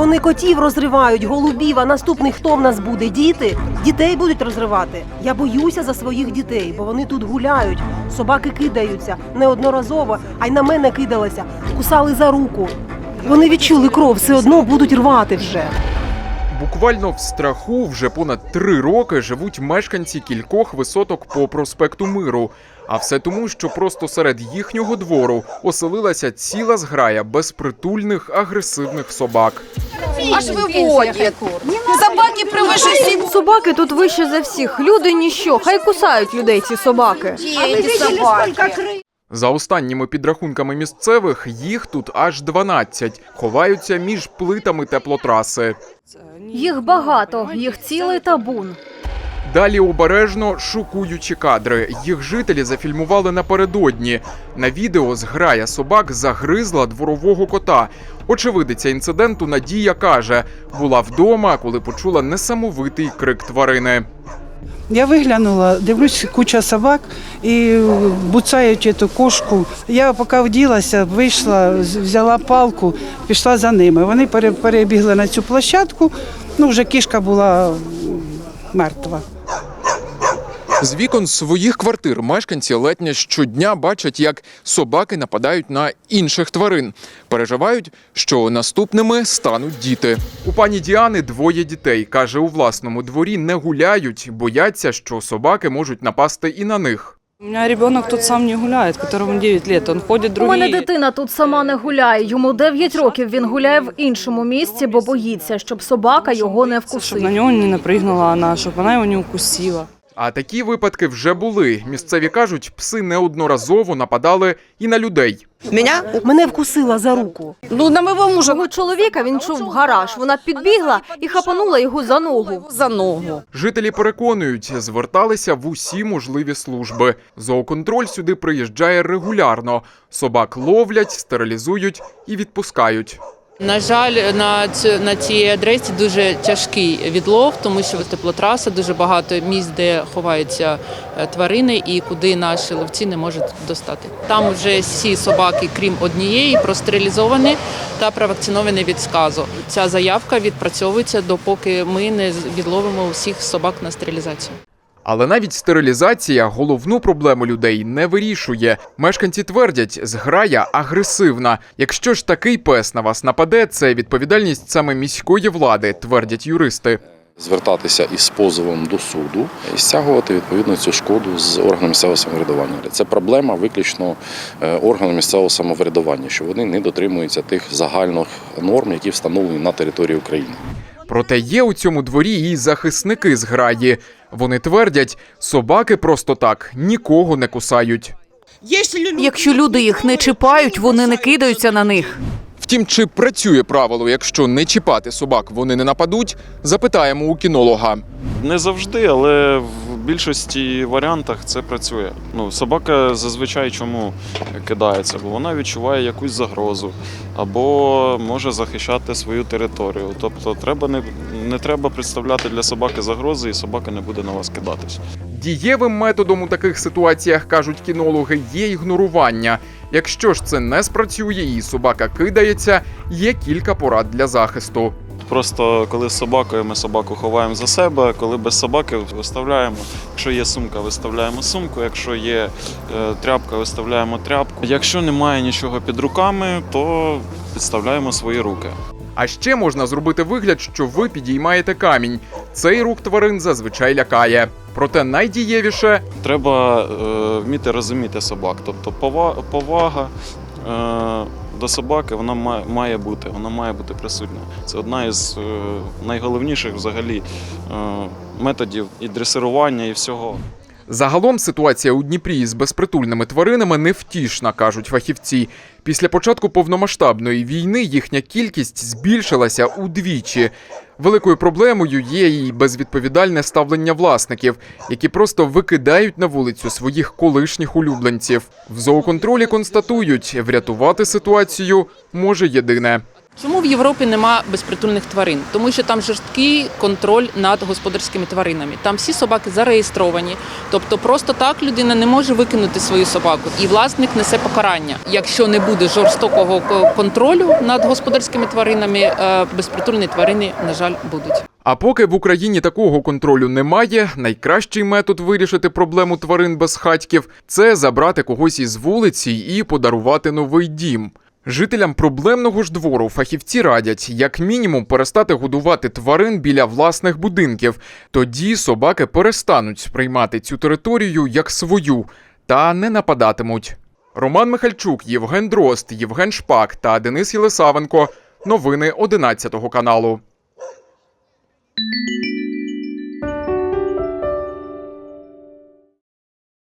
Вони котів розривають, голубів, а наступний хто в нас буде? Діти? Дітей будуть розривати. Я боюся за своїх дітей, бо вони тут гуляють. Собаки кидаються неодноразово, а й на мене кидалися, кусали за руку. Вони відчули кров, все одно будуть рвати вже. Буквально в страху вже понад три роки живуть мешканці кількох висоток по проспекту Миру. А все тому, що просто серед їхнього двору оселилася ціла зграя безпритульних агресивних собак. Аж виводять. Собаки превыше всего. Собаки тут вище за всіх. Люди ніщо. Хай кусають людей ці собаки. Эти собаки. За останніми підрахунками місцевих, їх тут аж 12. Ховаються між плитами теплотраси. Їх багато, їх цілий табун. Далі обережно шокуючі кадри. Їх жителі зафільмували напередодні. На відео зграя собак загризла дворового кота. Очевидиця інциденту Надія каже, була вдома, коли почула несамовитий крик тварини. Я виглянула, дивлюсь, куча собак і буцають цю кошку. Я поки вділася, вийшла, взяла палку, пішла за ними. Вони пере- перебігли на цю площадку. Ну, вже кішка була мертва. З вікон своїх квартир мешканці ледь не щодня бачать, як собаки нападають на інших тварин. Переживають, що наступними стануть діти. У пані Діани двоє дітей. каже, у власному дворі не гуляють, бояться, що собаки можуть напасти і на них. У меня ребенок тут сам не гуляет, которому 9 лет. Он ходит У другие. мене дитина тут сама не гуляє. Йому 9 років. Він гуляє в іншому місці, бо боїться, щоб собака його не Чтобы на вкусив. него не напрыгнула она, чтобы она его не укусила. А такі випадки вже були. Місцеві кажуть, пси неодноразово нападали і на людей. Меня? Мене вкусила за руку. Ну, на моего мужа Мого чоловіка він чув гараж. Вона підбігла і хапанула його за ногу. за ногу. Жителі переконують, зверталися в усі можливі служби. Зооконтроль сюди приїжджає регулярно. Собак ловлять, стерилізують і відпускають. На жаль, на цю на цій адресі дуже тяжкий відлов, тому що теплотраса дуже багато місць, де ховаються е, тварини, і куди наші ловці не можуть достати. Там вже всі собаки, крім однієї, простерилізовані та провакциновані від сказу. Ця заявка відпрацьовується допоки ми не відловимо усіх собак на стерилізацію. Але навіть стерилізація головну проблему людей не вирішує. Мешканці твердять, зграя агресивна. Якщо ж такий пес на вас нападе, це відповідальність саме міської влади, твердять юристи. звертатися із позовом до суду і стягувати відповідно цю шкоду з органу місцевого самоврядування. Це проблема виключно е, органу місцевого самоврядування, що вони не дотримуються тих загальних норм, які встановлені на території України. Проте є у цьому дворі і захисники зграї. Вони твердять, собаки просто так нікого не кусають. Якщо люди їх не чіпають, вони не кидаються на них. Втім, чи працює правило, якщо не чіпати собак, вони не нападуть, запитаємо у кінолога. Не завжди, але в більшості варіантах це працює. Ну, собака зазвичай чому кидається, бо вона відчуває якусь загрозу або може захищати свою територію. Тобто треба не, не треба представляти для собаки загрози, і собака не буде на вас кидатись. Дієвим методом у таких ситуаціях кажуть кінологи є ігнорування. Якщо ж це не спрацює і собака кидається, є кілька порад для захисту. Просто коли з собакою ми собаку ховаємо за себе, коли без собаки виставляємо. Якщо є сумка, виставляємо сумку. Якщо є е, тряпка, виставляємо тряпку. Якщо немає нічого під руками, то підставляємо свої руки. А ще можна зробити вигляд, що ви підіймаєте камінь. Цей рух тварин зазвичай лякає. Проте найдієвіше Треба е, вміти розуміти собак. Тобто повага до собаки вона має, має бути, вона має бути присутня. Це одна із е, найголовніших взагалі е, методів і дресирування, і всього. Загалом ситуація у Дніпрі з безпритульними тваринами невтішна, кажуть фахівці. Після початку повномасштабної війни їхня кількість збільшилася удвічі. Великою проблемою є і безвідповідальне ставлення власників, які просто викидають на вулицю своїх колишніх улюбленців. В зооконтролі констатують, врятувати ситуацію може єдине Чому в Європі нема безпритульних тварин? Тому що там жорсткий контроль над господарськими тваринами. Там всі собаки зареєстровані. Тобто просто так людина не може викинути свою собаку, і власник несе покарання. Якщо не буде жорстокого контролю над господарськими тваринами, е, безпритульні тварини, на жаль, будуть. А поки в Україні такого контролю немає, найкращий метод вирішити проблему тварин безхатьків – це забрати когось із вулиці і подарувати новий дім. Жителям проблемного ж двору фахівці радять як мінімум перестати годувати тварин біля власних будинків. Тоді собаки перестануть сприймати цю територію як свою та не нападатимуть. Роман Михальчук, Євген Дрозд, Євген Шпак та Денис Єлисавенко. Новини 11 каналу.